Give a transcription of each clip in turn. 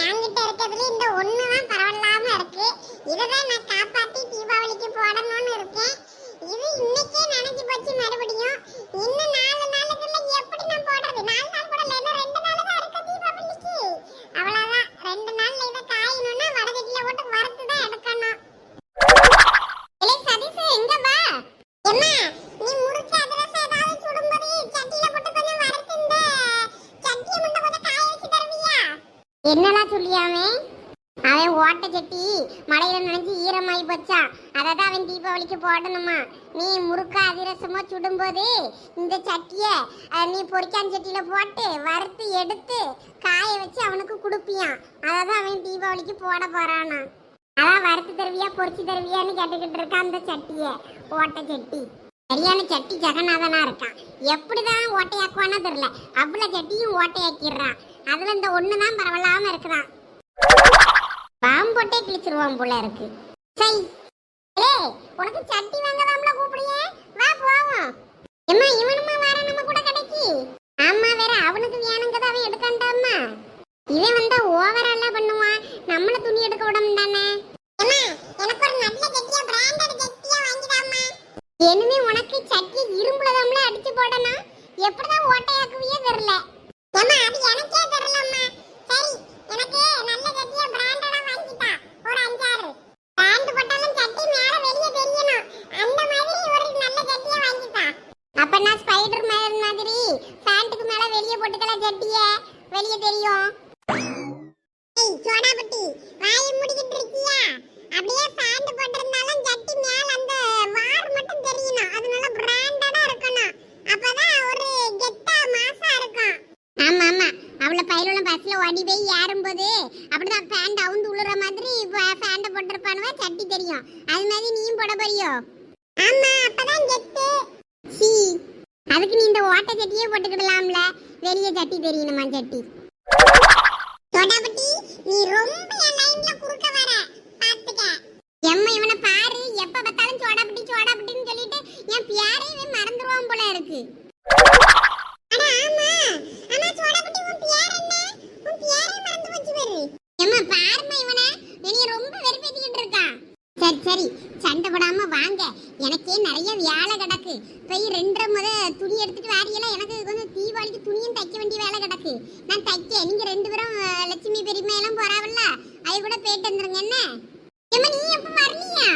என்கிட்ட இருக்கிறதுல இந்த ஒண்ணு தான் பரவாயில்லாம இருக்கு. இதை தான் நான் காப்பாத்தி தீபாவளிக்கு போடணும்னு இருக்கேன். இது இன்னைக்கே நினைச்சு போச்சு மறுபடியும் இன்னும் நாலு நாளுக்குள்ள எப்படி நான் போடுறது நாலு நாள் கூட இல்லை ரெண்டு நாள் தான் இருக்கு தீபாவளிக்கு அவ்வளவுதான் ரெண்டு நாள்ல இதை காயணும்னா வடகட்டில போட்டு வறுத்து தான் எடுக்கணும் இலை சதீஷ் எங்க வா எம்மா நீ முறுக்கு அதிரசம் ஏதாவது சுடும்போது சட்டியில போட்டு கொஞ்சம் வறுத்து இந்த சட்டியை மட்டும் கொஞ்சம் காய வச்சு தருவியா என்னலாம் சொல்லியாமே? அவன் ஓட்ட சட்டி மழையில நினைஞ்சு ஈரமாயி போச்சா? அதை தான் அவன் தீபாவளிக்கு போடணுமா? நீ முறுக்கா அதிரசமோ சுடும்போது இந்த சட்டிய நீ பொரிக்கான் சட்டியில போட்டு வறுத்து எடுத்து காய வச்சு அவனுக்கு கொடுப்பியான் அதை தான் அவன் தீபாவளிக்கு போட போறானா. அதான் வறுத்து தருவியா பொரிச்சு தருவியான்னு கேட்டுக்கிட்டு இருக்கான் அந்த சட்டிய ஓட்ட சட்டி. சரியான சட்டி ஜெகநாதனா இருக்கான். எப்படிதான் ஓட்டையாக்குவானா தெரியல. அவ்வளவு சட்டியும் ஓட்டையாக்கிடுறான். அதுல இந்த ஒண்ணுதான் பரவலாம இருக்கிறான் பாம்போட்டே கிழிச்சிருவோம் போல இருக்கு. சை. ஏ உனக்கு சட்டி வாங்கதாம்ல கூப்பிடுயே வா போவோம். எம்மா இவனுமா வர நம்ம கூட கடைக்கு? ஆமா வேற அவனுக்கு வேணுங்கத அவன் எடுக்காண்டாமா இவன் வந்தா ஓவராலா பண்ணுவான். நம்மள துணி எடுக்க விட மாட்டானே. எனக்கு ஒரு நல்ல சட்டியா பிராண்டட் சட்டியா வாங்கிடாமா இனிமே உனக்கு சட்டி இரும்புல தாம்ல அடிச்சு போடணும். எப்படிதான் ஓட்டையாக்குவியே தெரியல. ஏமா அது எனக்கே தெரியலம்மா. சரி எனக்கு நல்ல சட்டியா பிராண்டடா வாங்கிட்டா ஒரு அஞ்சாறு பிராண்ட் போட்டாலும் சட்டி மேல வெளிய தெரியணும் அந்த மாதிரி ஒரு நல்ல சட்டியா வாங்கிட்டா அப்ப நான் ஸ்பைடர் மேன் மாதிரி ஃபேண்ட்டுக்கு மேல வெளிய போட்டுக்கலாம் சட்டிய வெளிய தெரியும் ஏய் சோடாபுட்டி வாயை மூடிக்கிட்டு இருக்கியா அப்படியே ஃபேண்ட் போட்டிருந்தாலும் சட்டி மேல அந்த வார் மட்டும் தெரியணும் அதனால பிராண்டடா இருக்கணும் அப்பதான் ஒரு கெத்தா மாசா இருக்கும் ஆமா ஆமா அவள பயிலுள்ள பஸ்ல ஓடி போய் ஏறும்போது அப்படிதான் ஃபேண்ட் அவுந்து உளுற மாதிரி ஃபேண்ட போட்டிருப்பானுவ? சட்டி தெரியும். அது மாதிரி நீயும் போட போறியோ? ஆமா அப்பதான் கெத்து சீ. அதுக்கு நீ இந்த ஓட்ட சட்டியே போட்டுக்கிடலாம்ல. வெளிய சட்டி தெரியணுமா சட்டி? தொடபட்டி நீ ரொம்ப என் லைன்ல குறுக்க வர. பாத்துக்க. எம்ம இவனை பாரு. எப்ப பார்த்தாலும் சோடாபட்டி சோடாபட்டின்னு சொல்லிட்டு என் பியாரையே மறந்துருவான் போல இருக்கு. ஆனா ஆமா. ஆமா சோடாபட்டி உன் பியார் என்ன? உன் பியாரே மறந்து போச்சு பாரு. ஏமா பாருமா இவனை. என்னைய ரொம்ப வெறுப்பேத்திக்கிட்டு இருக்கான் சரி சரி சண்டை போடாம வாங்க. எனக்கே நிறைய வேலை கிடக்கு. போய் ரெண்டரை முத துணி எடுத்துட்டு வாரியெல்லாம் எனக்கு கொஞ்சம் தீபாவளிக்கு துணியும் தைக்க வேண்டிய வேலை கிடக்கு. நான் தைக்க நீங்க ரெண்டு பேரும் லட்சுமி பெரியம்மா எல்லாம் போறாவல்ல. அது கூட போயிட்டு வந்துருங்க என்ன? ஏமா நீ எப்ப வரலையா?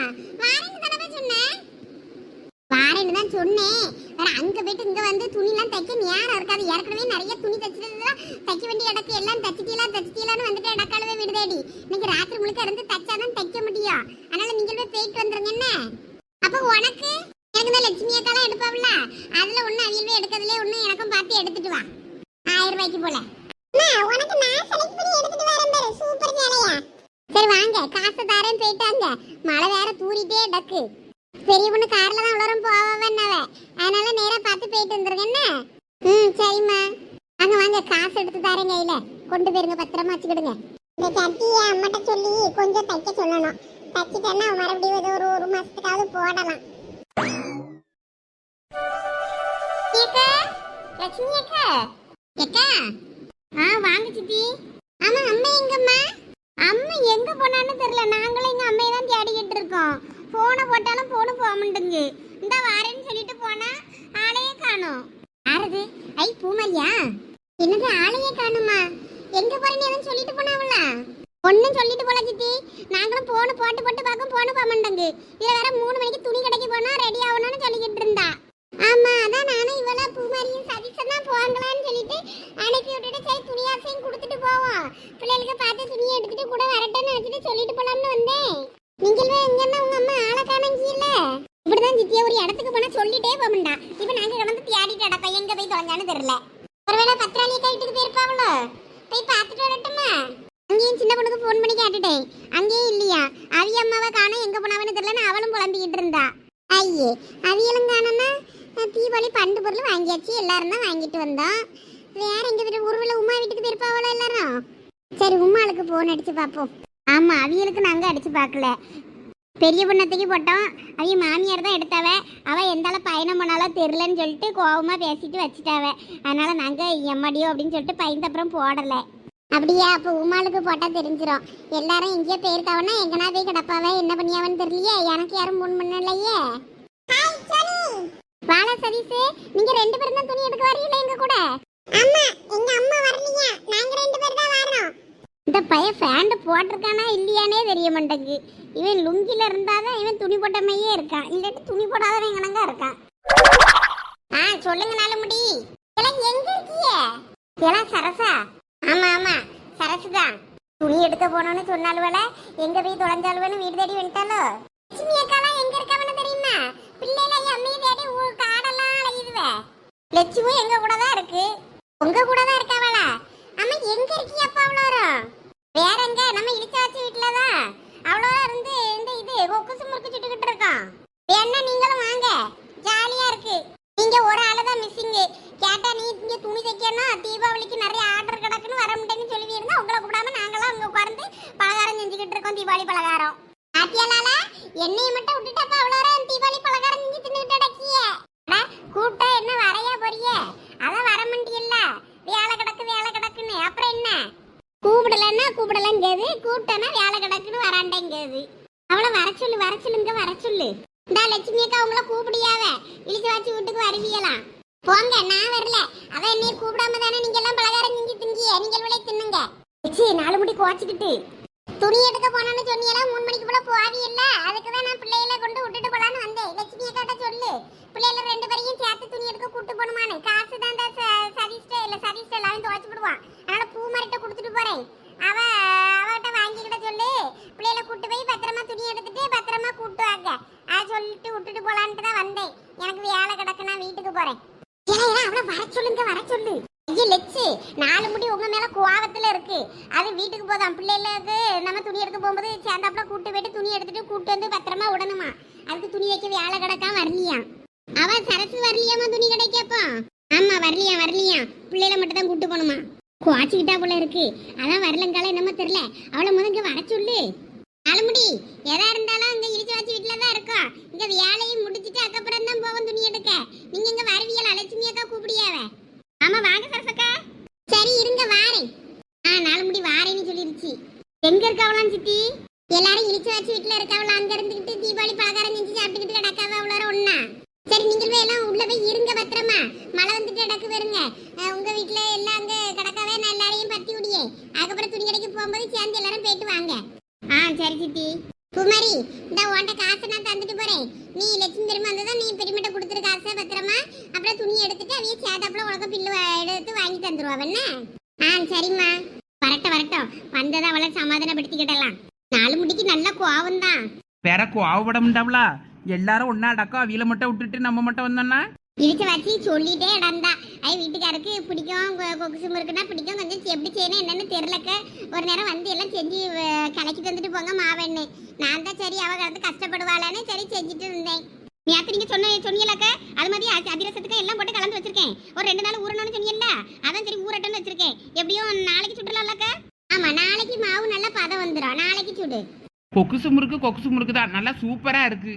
வாரேன்னு வாரேன்னு தான் சொன்னேன். வேற அங்க போயிட்டு இங்க வந்து துணிலாம் தைக்க நேரம் இருக்காது. ஏற்கனவே நிறைய துணி தைச்சிட்டு தைக்க வேண்டிய இடக்கு எல்லாம் தச்சிட்டீங்களா தச்சிட்டீங்களான்னு வந்துட்டு இடக்காலவே விடுதேடி. இன்னைக்கு ராத்திரி முழுக்க இருந்து தச்சாதான் தைக்க முடியும். அதனால நீங்க போய் போயிட்டு வந்துருங்க என்ன? அப்ப உனக்கு? எனக்கு தான் லட்சுமி அக்காலாம் எடுப்பாவில்ல அதுல ஒண்ணு அவியல்வே எடுக்கிறதுல ஒண்ணு எனக்கும் பார்த்து எடுத்துட்டு வா. ஆயிரம் ரூபாய்க்கு போல. உனக்கு நான் செலக்ட் பண்ணி எடுத்துட்டு வரேன் பாரு. சூப்பர் சேலையா. சரி வாங்க. காசு தாரேன்னு போயிட்டாங்க மழை வேற தூரிட்டே டக்கு பெரிய பொண்ணு கார்ல தான் உளரம் போவன்னவ அதனால நேரா பார்த்து போயிட்டு வந்துருங்க என்ன? ம் சரிம்மா. வாங்க வாங்க காசு எடுத்து தரேன் கையில. கொண்டு போயிருங்க பத்திரமா வச்சுக்கிடுங்க. இந்த சட்டியை அம்மாட்ட சொல்லி கொஞ்சம் தைக்க சொல்லணும். தச்சிட்டேன்னா மறுபடியும் ஏதோ ஒரு ஒரு மாசத்துக்காவது போடலாம். லட்சுமி அக்கா? அக்கா ஆ வாங்க சித்தி. ஆமா அம்மா எங்கம்மா? அம்மா எங்க போனான்னு தெரியல. நாங்களும் எங்க அம்மையை தான் தேடிக்கிட்டு இருக்கோம். போனை போட்டாலும் போனு போக மாட்டேங்குது. இந்த வாரேன்னு சொல்லிட்டு போனா ஆளையே காணும். யாரது? ஐ பூமரியா என்னது ஆளையே காணுமா? எங்க போறேன்னு எதுவும் சொல்லிட்டு போனாவல ஒன்னும் சொல்லிட்டு போல சித்தி. நாங்களும் போன போட்டு போட்டு பார்க்க போன போக மாட்டேங்குது. இதுல வேற மூணு மணிக்கு துணி கடைக்கு போனா ரெடி ஆகணும்னு சொல்லிக்கிட்டு இருந்தா ஆமா அதான் நானும் இவள பூமாரியும் சதீஷன் தான் போங்களான்னு சொல்லிட்டு அனுப்பி விட்டுட்டு சரி துணியாசையும் கொடுத்துட்டு போவோம் பிள்ளைகளுக்கு பார்த்து துணியை எடுத்துட்டு கூட வரட்டும்னு வச்சுட்டு சொல்லிட்டு போலாம்னு வந்தேன் நீங்களே எங்கன்னா உங்க அம்மா ஆளை காணங்கில்ல இப்படிதான் சித்தியா ஒரு இடத்துக்கு போனா சொல்லிட்டே போகண்டா இப்ப நாங்க கடந்து தியாடிட்டு அடப்பா எங்க போய் தொலைஞ்சான்னு தெரியல. ஒருவேளை பத்திராளியை கைட்டுக்கு போயிருப்பாவளோ போய் பார்த்துட்டு வரட்டுமா? அங்கேயும் சின்ன பொண்ணுக்கு ஃபோன் பண்ணி கேட்டுட்டேன். அங்கேயும் இல்லையா? அவி அம்மாவை காணோம் எங்க போனாவன்னு தெரியலன்னு அவளும் புலம்பிக்கிட்டு இருந்தா. ஐயே அவியலும் காணன்னா தீபாவளி பண்டு பொருள் வாங்கியாச்சு எல்லாரும் தான் வாங்கிட்டு வந்தோம் வேற எங்க வீட்டு ஊர்வல உமா வீட்டுக்கு போயிருப்பாவளோ எல்லாரும்? சரி உமாளுக்கு போன் அடிச்சு பார்ப்போம். ஆமா அவியலுக்கு நாங்க அடிச்சு பார்க்கல. பெரிய பொண்ணத்துக்கு போட்டோம். அவன் மாமியார் தான் எடுத்தாவ. அவள் எந்தால பயணம் பண்ணாலும் தெரிலன்னு சொல்லிட்டு கோபமாக பேசிட்டு வச்சுட்டாவ. அதனால் நாங்கள் எம்மடியோ அப்படின்னு சொல்லிட்டு பயந்து அப்புறம் போடலை. அப்படியா அப்போ உமாளுக்கு போட்டால் தெரிஞ்சிடும் எல்லாரும் எங்கேயோ போயிருக்காவனா எங்கனா போய் கிடப்பாவ? என்ன பண்ணியாவன்னு தெரியலையே? எனக்கு யாரும் ஃபோன் பண்ணலையே? வாழ சதீஷ். நீங்க ரெண்டு பேரும் தான் துணி எடுக்க வரீங்களா எங்க கூட? அம்மா எங்க அம்மா வரலையா? நாங்க ரெண்டு பேரும் தான் வரோம் இந்த பையன் ஃபேண்ட் போட்டிருக்கானா இல்லையானே தெரிய மாட்டேங்குது. இவன் லுங்கில இருந்தாதான் இவன் துணி போட்டமையே இருக்கான். இல்லாட்டி துணி போடாதவன் எங்கனங்க இருக்கான். ஆ சொல்லுங்க நாலு முடி எல்லாம் எங்க இருக்கீங்க எல்லாம் சரசா? ஆமா ஆமா. சரசு தான். துணி எடுக்க போனோம்னு சொன்னாலுவல எங்க போய் தொலைஞ்சாலுவனு வீடு தேடி வந்துட்டாலோ லட்சுமி அக்காலாம் எங்க இருக்கவனு தெரியுமா? பிள்ளைல என் அம்மையை தேடி ஊ- காடெல்லாம் அலையுதுவே. லட்சுமி எங்க கூட தான் இருக்கு. உங்க கூட தான் இருக்காவளா அம்மா எங்க இருக்கீங்க அப்பா அவ்வளோ வேற எங்க நம்ம இடிச்சாச்சு வீட்டுல தான் அவ்வளோ இருந்து இந்த இது கொக்குசு முறுக்கு சுட்டுக்கிட்டு இருக்கோம் வேணா நீங்களும் வாங்க ஜாலியா இருக்கு நீங்க ஒரு ஆளு தான் மிஸ்ஸிங் கேட்டா நீ இங்க துணி தைக்கணும் தீபாவளிக்கு நிறைய ஆர்டர் கிடக்குன்னு வர முடியும்னு சொல்லி இருந்தா உங்களை கூடாம நாங்களாம் அங்க உட்கார்ந்து பலகாரம் செஞ்சுக்கிட்டு இருக்கோம் தீபாவளி பலகாரம் ஆத்தியாலால என்னைய மட்டும் விட்டுட்டப்ப அவ்வளோ நேரம் தீபாவளி பலகாரம் செஞ்சு தின்னுட்டு அடக்கிய கூப்பிட்டா என்ன வரையா போறிய அதான் வர முடியல வேலை கிடக்கு வேலை கிடக்குன்னு அப்புறம் என்ன கூப்பிடலன்னா கூப்பிடலங்கிறது கூப்பிட்டனா வேலை கிடக்குன்னு வராண்டேங்கிறது. அவளை வர சொல்லு வர சொல்லுங்க வர சொல்லு. இந்த லட்சுமி அக்கா உங்களை கூப்பிடியாவ. இழிச்சு வச்சு வீட்டுக்கு வருவியலாம் போங்க நான் வரல. அவ என்னைய கூப்பிடாம தானே நீங்க எல்லாம் பலகாரம் செஞ்சு திங்கிய. நீங்கள் விலை தின்னுங்க? நாலு முடி குவாச்சிக்கிட்டு. துணி எடுக்க போனேன்னு சொன்னீங்களா மூணு மணிக்கு போல போவி இல்ல. அதுக்கு தான் நான் பிள்ளைகளை கொண்டு விட்டுட்டு போலான்னு வந்தேன். லட்சுமி அக்காட்ட சொல்லு. பிள்ளைகள ரெண்டு பேரையும் சேர்த்து துணி எடுக்க கூட்டு போணுமானு காசு தான் இந்த ச- இல்ல சதீஷ்ட எல்லாரும் துவைச்சு விடுவான் அதனால பூ மரட்ட கொடுத்துட்டு போறேன். அவ அவட்ட வாங்கிக்கிட்ட சொல்லு. பிள்ளைகளை கூட்டு போய் பத்திரமா துணி எடுத்துட்டு பத்திரமா கூட்டு வாங்க. அதை சொல்லிட்டு விட்டுட்டு போலான்ட்டு தான் வந்தேன். எனக்கு வேலை கிடக்கு நான் வீட்டுக்கு போறேன். ஏன் அவனை வர சொல்லுங்க வர சொல்லு. ஐயோ லெச்சு நாலு முடி உங்க மேல கோவத்துல இருக்கு. அது வீட்டுக்கு போதான் பிள்ளைகளுக்கு நம்ம துணி எடுக்க போகும்போது சேர்ந்தாப்புல கூட்டு போயிட்டு துணி எடுத்துட்டு கூட்டு வந்து பத்திரமா விடணுமா அதுக்கு துணி வைக்க வேலை கிடக்கா வரலையா? அவ சரசு வரலையாமா துணி கிடைக்கப்போ ஆமா வரலையா வரலையா? பிள்ளைகளை மட்டும் தான் கூட்டு போகணுமா? குவாச்சிக்கிட்டா போல இருக்கு. அதான் வரலங்கால என்னமோ தெரியல. அவளை முதல் இங்க வர சொல்லு. நாலுமுடி எதா இருந்தாலும் அங்க இடிச்சு வச்சு வீட்டுல தான் இருக்கோம் இங்க வேலையை முடிச்சிட்டு அதுக்கப்புறம் தான் போவோம் துணி எடுக்க. நீங்க இங்க வருவியல லட்சுமி அக்கா கூப்பிடியாவ? ஆமா வாங்க சரசக்கா. சரி இருங்க வாரேன். ஆ நாலு முடி வாரேன்னு சொல்லிருச்சு. எங்க இருக்கவளாம் சித்தி? எல்லாரும் இழிச்சு வச்சு வீட்டுல இருக்கவளா அங்க இருந்துகிட்டு தீபாவளி பலகாரம் செஞ்சு சாப்பிட்டுக்கிட்டு கிடக்காவ அவ்வளோ ஒண்ணா? சரி நீங்கள் போய் எல்லாம் உள்ள போய் இருங்க பத்திரமா. மழை வந்துட்டு கிடக்கு வருங்க உங்க வீட்டுல எல்லாம் அங்க கிடக்காவே? நான் எல்லாரையும் பத்தி விடியே அதுக்கப்புறம் துணி கடைக்கு போகும்போது சேர்ந்து எல்லாரும் போயிட்டு வாங்க. ஆ சரி சித்தி. குமரி இந்த உன்ட்ட காசை நான் தந்துட்டு போறேன். நீ லட்சுமி திரும்ப வந்ததா நீ பெருமிட்ட கொடுத்துரு காசை பத்திரமா. அப்புறம் துணி எடுத்துட்டு அவைய சேதாப்புல உனக்கு பில்லு எடுத்து வாங்கி தந்துருவா என்ன? ஆ சரிம்மா. வரட்டும் வரட்டும். வந்ததை அவளை சமாதானப்படுத்திக்கிட்டலாம். நாலு முடிக்கு நல்ல கோவம் தான் வேற கோவப்படமுண்டாவளா எல்லாரும் ஒன்னா அடக்கம் அவியில மட்டும் விட்டுட்டு நம்ம மட்டும் வந்தோம்னா? இடிச்சு வச்சு சொல்லிட்டே இடந்தா ஐ வீட்டுக்காருக்கு பிடிக்கும். கொக்குசு முறுக்குனா பிடிக்கும். கொஞ்சம் எப்படி செய்யணும் என்னன்னு தெரிலக்க ஒரு நேரம் வந்து எல்லாம் செஞ்சு கலக்கி தந்துட்டு போங்க மாவெண்ணு. நான் தான் சரி அவள் வந்து கஷ்டப்படுவாளான்னு சரி செஞ்சுட்டு இருந்தேன். நேற்று நீங்கள் சொன்ன சொன்னீங்களாக்க அது மாதிரி அதிரசத்துக்கு எல்லாம் போட்டு கலந்து வச்சிருக்கேன். ஒரு ரெண்டு நாள் ஊறணும்னு சொன்னீங்கல்ல அதான் சரி ஊறட்டும்னு வச்சிருக்கேன். எப்படியும் நாளைக்கு சுடலாம்லக்க ஆமா நாளைக்கு மாவு நல்லா பதம் வந்துடும் நாளைக்கு சுடு. கொக்குசு முறுக்கு கொக்குசு முறுக்கு தான் நல்லா சூப்பராக இருக்கு.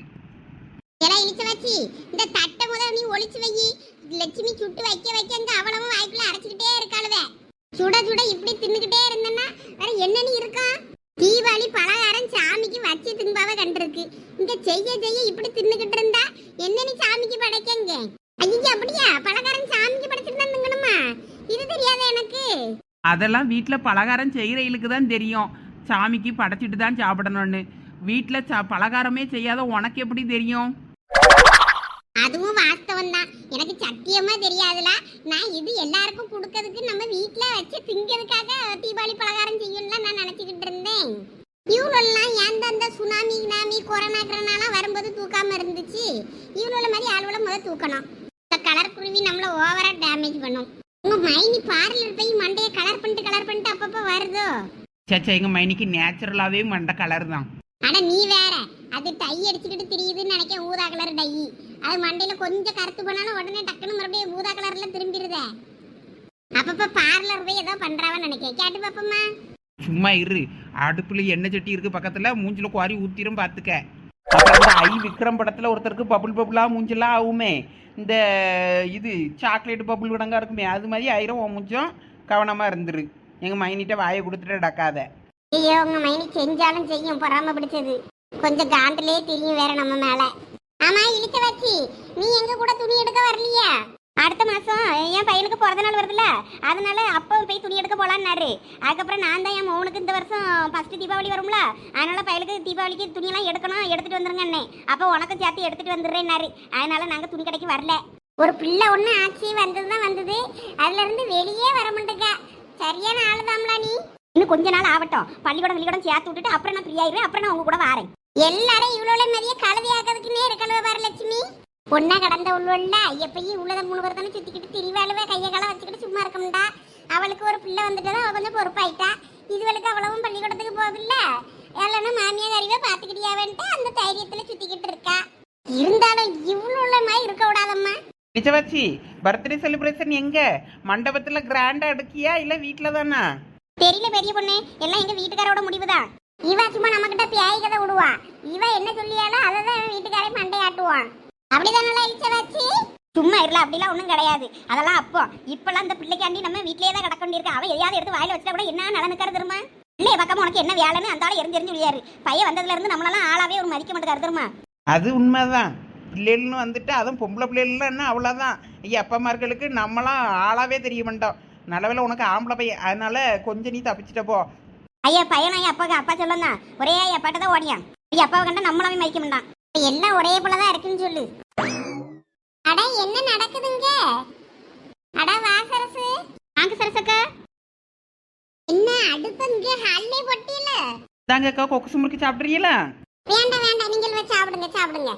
எல்லாம் இனிச்சு வச்சு இந்த தட்டை முதல்ல நீ ஒளிச்சு வை. லட்சுமி சுட்டு வைக்க வைக்க அங்க அவ்வளவும் வாய்க்குள்ள அரைச்சுக்கிட்டே இருக்காளுவே. சுட சுட இப்படி தின்னுக்கிட்டே இருந்தேன்னா வேற என்னன்னு இருக்கும் தீபாவளி பலகாரம் சாமிக்கு வச்சு தின்பாவ கண்டிருக்கு. இங்க செய்ய செய்ய இப்படி தின்னுக்கிட்டு இருந்தா என்ன நீ சாமிக்கு படைக்கங்க? ஐயா அப்படியா? பலகாரம் சாமிக்கு படைச்சிட்டு திங்கணுமா? இது தெரியாத எனக்கு. அதெல்லாம் வீட்டில் பலகாரம் செய்கிறவங்களுக்கு தான் தெரியும். சாமிக்கு படைச்சிட்டு தான் சாப்பிடணும்னு. வீட்டில் சா பலகாரமே செய்யாத உனக்கு எப்படி தெரியும்? அதுவும் வாஸ்தவம் தான் எனக்கு சத்தியமா தெரியாதுல. நான் இது எல்லாருக்கும் கொடுக்கறதுக்கு நம்ம வீட்ல வச்சு திங்கிறதுக்காக தீபாவளி பலகாரம் செய்யணும்ல நான் நினைச்சுக்கிட்டு இருந்தேன். இவ்வளோலாம் ஏன் அந்த சுனாமி கினாமி கொரோனா கிரணாலாம் வரும்போது தூக்காம இருந்துச்சு? இவ்வளோ மாதிரி ஆளுவளை முதல் தூக்கணும். இந்த கலர் குருவி நம்மள ஓவரா டேமேஜ் பண்ணும். உங்க மைனி பார்லர் போய் மண்டையை கலர் பண்ணிட்டு கலர் பண்ணிட்டு அப்பப்போ வருதோ? சச்சா எங்க மைனிக்கு நேச்சுரலாவே மண்ட கலர் தான். அட நீ வேற. அது டை அடிச்சுக்கிட்டு திரியுதுன்னு நினைக்க ஊதா கலர் டை. அது மண்டையில கொஞ்சம் கருத்து போனாலும் உடனே டக்குன்னு மறுபடியும் ஊதா கலர்ல திரும்பிடுதே அப்பப்ப பார்லர் போய் ஏதோ பண்றாவன்னு நினைக்க கேட்டு பாப்பம்மா. சும்மா இரு. அடுப்புல எண்ணெய் சட்டி இருக்கு பக்கத்துல மூஞ்சில குவாரி ஊத்திரும் பாத்துக்க. அப்புறம் ஐ விக்ரம் படத்துல ஒருத்தருக்கு பபுள் பபுளா மூஞ்செல்லாம் ஆகுமே. இந்த இது சாக்லேட் பபுள் விடங்கா இருக்குமே அது மாதிரி ஆயிரம். உன் மூஞ்சம் கவனமா இருந்துரு. எங்க மைனிட்ட வாயை கொடுத்துட்டு டக்காத ஐயோ உங்க மைனி செஞ்சாலும் செய்யும் பொறாம பிடிச்சது. கொஞ்சம் காண்டிலே தெரியும் வேற நம்ம மேல. ஆமா இழுக்க வச்சு நீ எங்க கூட துணி எடுக்க வரலையா? அடுத்த மாசம் என் பையனுக்கு பிறந்த நாள் வருதுல்ல அதனால அப்போ போய் துணி எடுக்க போலான்னாரு. அதுக்கப்புறம் நான் தான் என் மௌனுக்கு இந்த வருஷம் ஃபர்ஸ்ட் தீபாவளி வரும்ல அதனால பையனுக்கு தீபாவளிக்கு துணியெல்லாம் எடுக்கணும் எடுத்துட்டு வந்துருங்க அண்ணே அப்போ உனக்கும் சேர்த்து எடுத்துட்டு வந்துடுறேன்னாரு. அதனால நாங்க துணி கடைக்கு வரல. ஒரு பிள்ளை ஒண்ணு ஆச்சு வந்தது தான் வந்தது. அதுல இருந்து வெளியே வர மாட்டேங்க. சரியான ஆளுதாம்லா நீ? இன்னும் கொஞ்ச நாள் ஆகட்டும். பள்ளிக்கூடம் பள்ளிக்கூடம் சேர்த்து விட்டுட்டு அப்புறம் நான் ஃப்ரீ ஆயிடுவேன் அப்புறம் நான் உங்க கூட வரேன். எல்லாரும் இவ்வளோ கழுதி ஆக்கிறதுக்குன்னே இருக்கலவ பாரு லட்சுமி. பொண்ணா கடந்த உள்ளுவல்ல எப்பயும் உள்ளத தானே சுத்திக்கிட்டு திரிவாளுவ கையை காலம் வச்சுக்கிட்டு சும்மா இருக்கமுண்டா அவளுக்கு ஒரு பிள்ளை வந்துட்டு அவ கொஞ்சம் பொறுப்பாயிட்டா. இதுவளுக்கு அவ்வளவும் பள்ளிக்கூடத்துக்கு போகுதுல்ல இல்லைன்னா மாமியார் அறிவை பார்த்துக்கிட்டியாவன்ட்டு அந்த தைரியத்துல சுத்திக்கிட்டு இருக்கா. இருந்தாலும் இவ்வளோ மாதிரி இருக்க விடாதம்மா. நிச்சவாச்சி பர்த்டே செலிப்ரேஷன் எங்க? மண்டபத்துல கிராண்டா எடுக்கியா இல்ல வீட்ல தானா? தெரியல பெரிய பொண்ணு. எல்லாம் எங்க வீட்டுக்காரோட முடிவுதான். இவ சும்மா நம்ம கிட்ட பியாய் கதை விடுவா. இவ என்ன சொல்லியாலும் அததான் வீட்டுக்காரே மண்டை ஆட்டுவான் அப்படிதானே இழிச்ச வச்சு? சும்மா இருல அப்படிலாம் ஒன்றும் கிடையாது. அதெல்லாம் அப்போ. இப்பெல்லாம் அந்த பிள்ளைக்காண்டி நம்ம வீட்லயே தான் கிடக்க வேண்டியிருக்கு. அவ எதையாவது எடுத்து வாயில வச்சா கூட என்ன நலனுக்காரு தெரியுமா? இல்லை பக்கம் உனக்கு என்ன வேலைன்னு அந்த ஆள் எரிஞ்சு எரிஞ்சு விழியாரு பையன் வந்ததுல இருந்து நம்மளெல்லாம் ஆளாவே ஒரு மதிக்க மாட்டேங்காரு தெரியுமா? அது உண்மைதான். பிள்ளைகள்னு வந்துட்டு அதுவும் பொம்பளை பிள்ளைகள்னா அவ்வளோதான் ஐயா அப்பமார்களுக்கு நம்மளாம் ஆளாவே தெரிய மாட்டோம். நல்லவேளை உனக்கு ஆம்பளை பையன். அதனால கொஞ்சம் நீ தப்பிச்சிட்ட போ. ஐயா பையனா ஐயா அப்பாவுக்கு அப்பா சொல்லம் தான் ஒரே ஐயா அப்பாட்ட தான் ஓடியான் ஐயா அப்பாவை கண்டா நம்மளாவே மதிக்க மாட்டான். எல்லாம் ஒரே போல தான் இருக்குன்னு சொல்லு. அட என்ன நடக்குதுங்க? அட வா சரசு. வாங்க சரசக்கா. என்ன அடுப்புங்க ஹால்லே பொட்டியில? தாங்க அக்கா கொக்கு முறுக்கு சாப்பிட்றீங்களா? வேண்டாம் வேண்டாம் நீங்கள் போய் சாப்பிடுங்க சாப்பிடுங்க.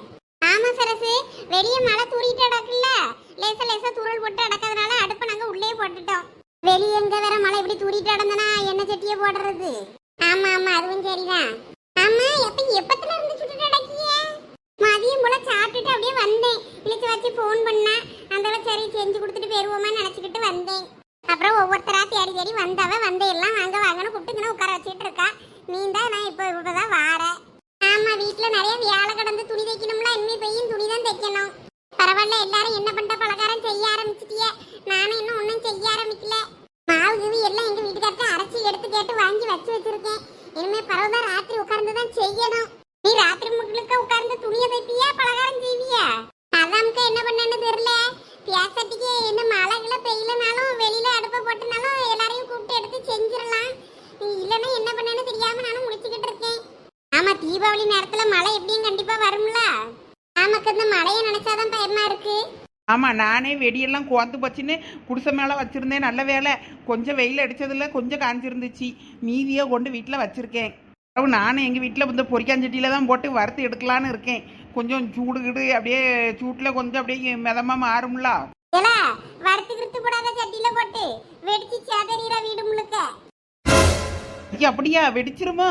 ஆமா சரசு வெளிய மழை தூரிட்டு அடக்குல்ல லேசா லேசா தூரல் போட்டு அடக்கிறதுனால அடுப்பை நாங்க உள்ளே போட்டுட்டோம். வெளியே எங்க வேற மழை இப்படி தூரிட்டு நடந்தனா என்ன சட்டியை போடுறது. ஆமா ஆமா அதுவும் சரிதான். ஆமா எப்ப எப்பத்துல இருந்து சுட்டுட்டு அடக்கிய மதியம் போல சாப்பிட்டுட்டு அப்படியே வந்தேன். இழுத்து வச்சு ஃபோன் பண்ணா. அந்த சரி செஞ்சு கொடுத்துட்டு போயிருவோமா நினைச்சுக்கிட்டு வந்தேன். அப்புறம் ஒவ்வொருத்தரா தேடி தேடி வந்தவ வந்த எல்லாம் வாங்க வாங்கன்னு கூப்பிட்டு இங்கே உட்கார வச்சுட்டு இருக்கா. நீ தான் நான் இப்போ இப்பதான் வாரேன். ஆமா வீட்டுல நிறைய வியாழ கடந்து துணி தைக்கணும்ல. இனிமே பையன் துணி தான் தைக்கணும். பரவாயில்ல எல்லாரும் என்ன பண்ற பலகாரம் செய்ய ஆரம்பிச்சிட்டிய. நானும் இன்னும் ஒன்றும் செய்ய ஆரம்பிக்கல. மாவு கீவு எல்லாம் எங்க வீட்டுக்கார்ட்ட அரைச்சி எடுத்து கேட்டு வாங்கி வச்சு வச்சிருக்கேன். இனிமே பரவாயில்ல ராத்திரி உட்கார்ந்து தான் செய்யணும். நீ ராத்திரி முழுக்க உட்கார்ந்து துணியை தைப்பியா பலகாரம் செய்வியா? அதாம்க்கா என்ன பண்ணேன்னு தெரியல. பியாசட்டிக்கு என்ன மழைகளை பெய்யலனாலும் வெளியில அடுப்பை போட்டுனாலும் எல்லாரையும் கூப்பிட்டு எடுத்து செஞ்சிடலாம். இல்லைன்னா என்ன பண்ணேன்னு தெரியாம நானும் முடிச்சுக்கிட்டு இருக்கேன். ஆமா தீபாவளி நேரத்துல மழை எப்படியும் கண்டிப்பா வரும்ல. நமக்கு இந்த மழையை நினைச்சாதான் பயமா இருக்கு. ஆமாம் நானே வெடியெல்லாம் கோத்து பச்சுன்னு குடிசை மேலே வச்சுருந்தேன். நல்ல வேலை கொஞ்சம் வெயில் அடிச்சதுல கொஞ்சம் காஞ்சிருந்துச்சு. மீதியை கொண்டு வீட்டில் வச்சுருக்கேன். அப்புறம் நானும் எங்கள் வீட்டில் இந்த பொரிக்காஞ்சட்டியில் தான் போட்டு வறுத்து எடுக்கலான்னு இருக்கேன். கொஞ்சம் சூடு கிடு அப்படியே சூட்டில் கொஞ்சம் அப்படியே மிதமாக மாறும்ல. வறுத்து கிறுத்து போடாத சட்டியில போட்டு வெடிச்சு சேதறீரா வீடு முழுக்க. ஐயா அப்படியா? வெடிச்சிருமா?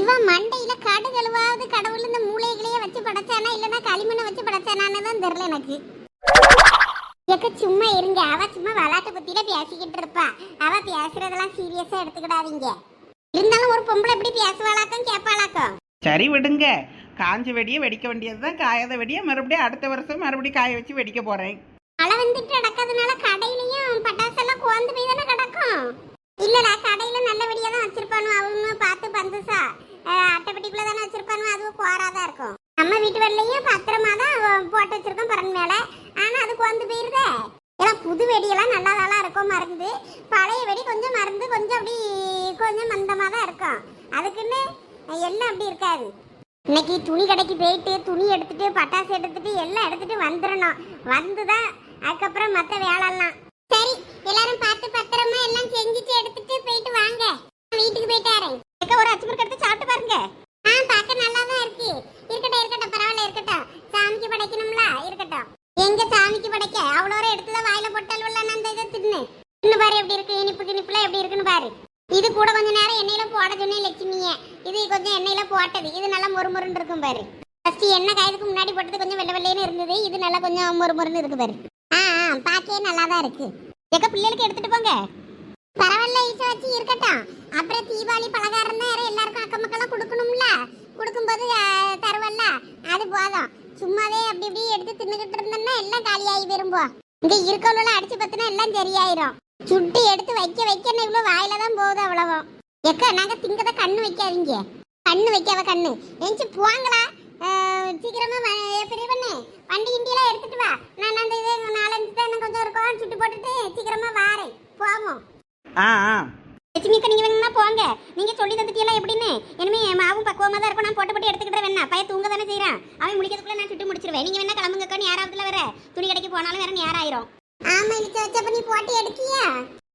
இவன் மண்டையில கடு கழுவாவது கடவுள் இந்த மூளைகளையே வச்சு படைச்சானா இல்லனா களிமண்ணை வச்சு படைச்சானான்னு தான் தெரியல எனக்கு. எக்க சும்மா இருங்க. அவ சும்மா விளாட்டு பத்தியில பேசிக்கிட்டு இருப்பா. அவ பேசுறதெல்லாம் சீரியஸா எடுத்துக்கிடாதீங்க. இருந்தாலும் ஒரு பொம்பளை எப்படி பேசுவாளாக்கும் கேட்பாளாக்கும்? சரி விடுங்க. காஞ்ச வெடியை வெடிக்க வேண்டியது தான் காயாத வெடியை மறுபடியும் அடுத்த வருஷம் மறுபடியும் காய வச்சு வெடிக்க போகிறேன் மழை வந்துட்டு அடக்கிறதுனால கடையிலயும் பட்டாசெல்லாம் குழந்து போய் தானே கிடக்கும்? இல்லடா கடையில நல்ல வெடியா தான் வச்சிருப்பானு அவங்க பார்த்து பந்துசா? அட்டைப்பட்டிக்குள்ள தானே வச்சிருப்பானு அதுவும் குவாராதான் இருக்கும். நம்ம வீட்டு வரலையும் பத்திரமா தான் போட்டு வச்சிருக்கோம் பிறன் மேல. ஆனா அது குழந்து போயிருதே. ஏன்னா புது வெடியெல்லாம் நல்லதாலாம் இருக்கும் மருந்து. பழைய வெடி கொஞ்சம் மருந்து கொஞ்சம் அப்படி கொஞ்சம் மந்தமா தான் இருக்கும். அதுக்குன்னு எல்லாம் அப்படி இருக்காது. இன்னைக்கு துணி கடைக்கு போயிட்டு துணி எடுத்துட்டு பட்டாசு எடுத்துட்டு எல்லாம் எடுத்துட்டு வந்துடணும். வந்துதான் அதுக்கப்புறம் மற்ற வேலைலாம் சரி எல்லாரும் பார்த்து பத்திரமா எல்லாம் செஞ்சுட்டு எடுத்துட்டு போயிட்டு வாங்க. நான் வீட்டுக்கு போயிட்டாரேன் ஒரு அச்சு முறுக்கு எடுத்து சாப்பிட்டு பாருங்க. ஆ பார்க்க நல்லா தான் இருக்கு. இருக்கட்டும் இருக்கட்டும் பரவாயில்ல இருக்கட்டும். சாமிக்கு படைக்கணும்ல இருக்கட்டும். எங்க சாமிக்கு படைக்க? அவ்வளோ எடுத்து தான் வாயில போட்டால் நான் அந்த இதை தின்னு. தின்னு பாரு எப்படி இருக்கு? இனிப்பு கிணிப்புல எப்படி இருக்குன்னு பாரு. இது கூட கொஞ்ச நேரம் எண்ணெயில போட சொன்னேன் லட்சுமிய. இது கொஞ்சம் எண்ணெயில போட்டது. இது நல்லா மொறுமொருன்னு இருக்கும் பாரு. ஃபர்ஸ்ட் எண்ணெய் காயதுக்கு முன்னாடி போட்டது கொஞ்சம் வெள்ளை வெள்ளைன்னு இருந்தது. இது நல்லா கொஞ்சம் மொறுமொருன்னு இருக்கு பாரு. ஆ ஆ பாக்கே நல்லா தான் இருக்கு. எங்க பிள்ளைகளுக்கு எடுத்துட்டு போங்க. பரவாயில்ல ஈச வச்சு இருக்கட்டும். அப்புறம் தீபாவளி பலகாரம் தான் எல்லாருக்கும் அக்கம் மக்களும் கொடுக்கணும்ல? கொடுக்கும்போது ஆ, தருவல்ல? அது போதும். சும்மாவே அப்படி இப்படி எடுத்து தின்னுக்கிட்டு இருந்தோம்னா எல்லாம் காலியாகி விரும்பும் இங்க இருக்கவளெல்லாம் அடிச்சு பத்தினா எல்லாம் சரியாயிரும். சுட்டு எடுத்து வைக்க வைக்க இவ்வளோ வாயில தான் போகுது அவ்வளவும் எக்கா நாங்க திங்கத கண்ணு வைக்காதீங்க. கண்ணு வைக்காத கண்ணு. எஞ்சி போங்களா? சீக்கிரமா வ- பெரிய பண்ணு வண்டி கிண்டியெல்லாம் எடுத்து வா நான் அந்த இது நாலஞ்சு தான் இன்னும் கொஞ்சம் இருக்கும் சுட்டு போட்டுட்டு சீக்கிரமா வாரேன் போவோம் ஆ ஆ. லட்சுமிக்கா நீங்க வேணும்னா போங்க. நீங்க சொல்லி தந்துட்டீங்களா எப்படின்னு? இனிமே மாவும் பக்குவமா தான் இருக்கும் நான் போட்டு போட்டு எடுத்துக்கிட்டு வேணா. பையன் தூங்க தானே செய்யறான் அவன் முடிக்கிறதுக்குள்ள நான் சுட்டு முடிச்சிருவேன். நீங்க வேணா கிளம்புங்கக்கா யாராவதுல வேற? துணி கடைக்கு போனாலும் வேற நேரம் ஆயிரும் ஆமா இழுச்ச வச்சப்ப நீ போட்டு எடுக்கியா?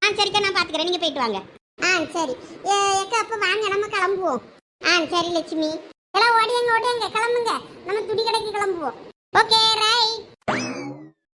ஆ சரிக்கா நான் பாத்துக்கிறேன். நீங்க போயிட்டு வாங்க. ஆ சரி. ஏக்கா அப்ப வாங்க நம்ம கிளம்புவோம். ஆ சரி லட்சுமி. எல்லாம் ஓடியாங்க ஓடியாங்க. கிளம்புங்க. நம்ம துணி கடைக்கு கிளம்புவோம். Okay right.